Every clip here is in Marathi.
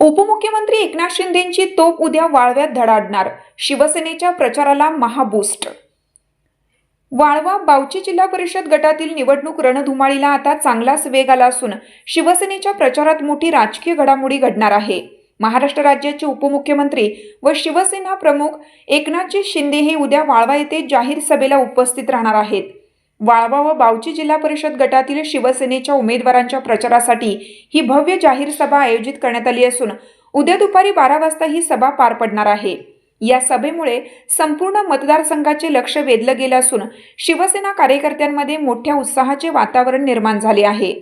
उपमुख्यमंत्री एकनाथ शिंदेची तोप उद्या वाळव्यात धडाडणार. शिवसेनेच्या प्रचाराला महाबूस्ट. वाळवा बावची जिल्हा परिषद गटातील निवडणूक रणधुमाळीला आता चांगलाच वेग आला असून शिवसेनेच्या प्रचारात मोठी राजकीय घडामोडी घडणार आहे. महाराष्ट्र राज्याचे उपमुख्यमंत्री व शिवसेना प्रमुख एकनाथजी शिंदे हे उद्या वाळवा येथे जाहीर सभेला उपस्थित राहणार आहेत. वाळवा व बावची जिल्हा परिषद गटातील शिवसेनेच्या उमेदवारांच्या प्रचारासाठी ही भव्य जाहीर सभा आयोजित करण्यात आली असून उद्या दुपारी बारा वाजता ही सभा पार पडणार आहे. या सभेमुळे संपूर्ण मतदारसंघाचे लक्ष वेधलं गेलं असून शिवसेना कार्यकर्त्यांमध्ये मोठ्या उत्साहाचे वातावरण निर्माण झाले आहे.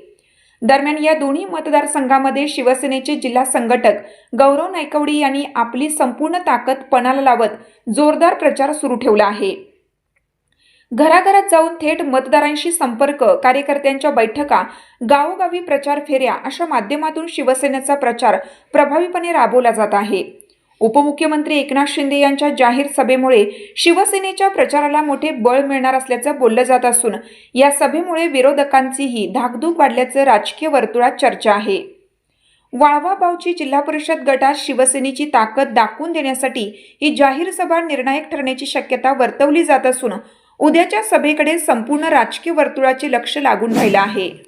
दरम्यान या दोन्ही मतदारसंघामध्ये शिवसेनेचे जिल्हा संघटक गौरव नायकवडी यांनी आपली संपूर्ण ताकद पणाला लावत जोरदार प्रचार सुरू ठेवला आहे. घराघरात जाऊन थेट मतदारांशी संपर्क कार्यकर्त्यांच्या बैठका गावोगावी प्रचार फेऱ्या अशा माध्यमातून शिवसेनेचा प्रचार प्रभावीपणे राबवला जात आहे. उपमुख्यमंत्री एकनाथ शिंदे यांच्या जाहीर सभेमुळे शिवसेनेच्या प्रचाराला मोठे बळ मिळणार असल्याचं बोललं जात असून या सभेमुळे विरोधकांचीही धाकधूक वाढल्याचं राजकीय वर्तुळात चर्चा आहे. वाळवा बावची जिल्हा परिषद गटात शिवसेनेची ताकद दाखवून देण्यासाठी ही जाहीर सभा निर्णायक ठरण्याची शक्यता वर्तवली जात असून उद्याच्या सभेकडे संपूर्ण राजकीय वर्तुळाचे लक्ष लागून राहिलं आहे.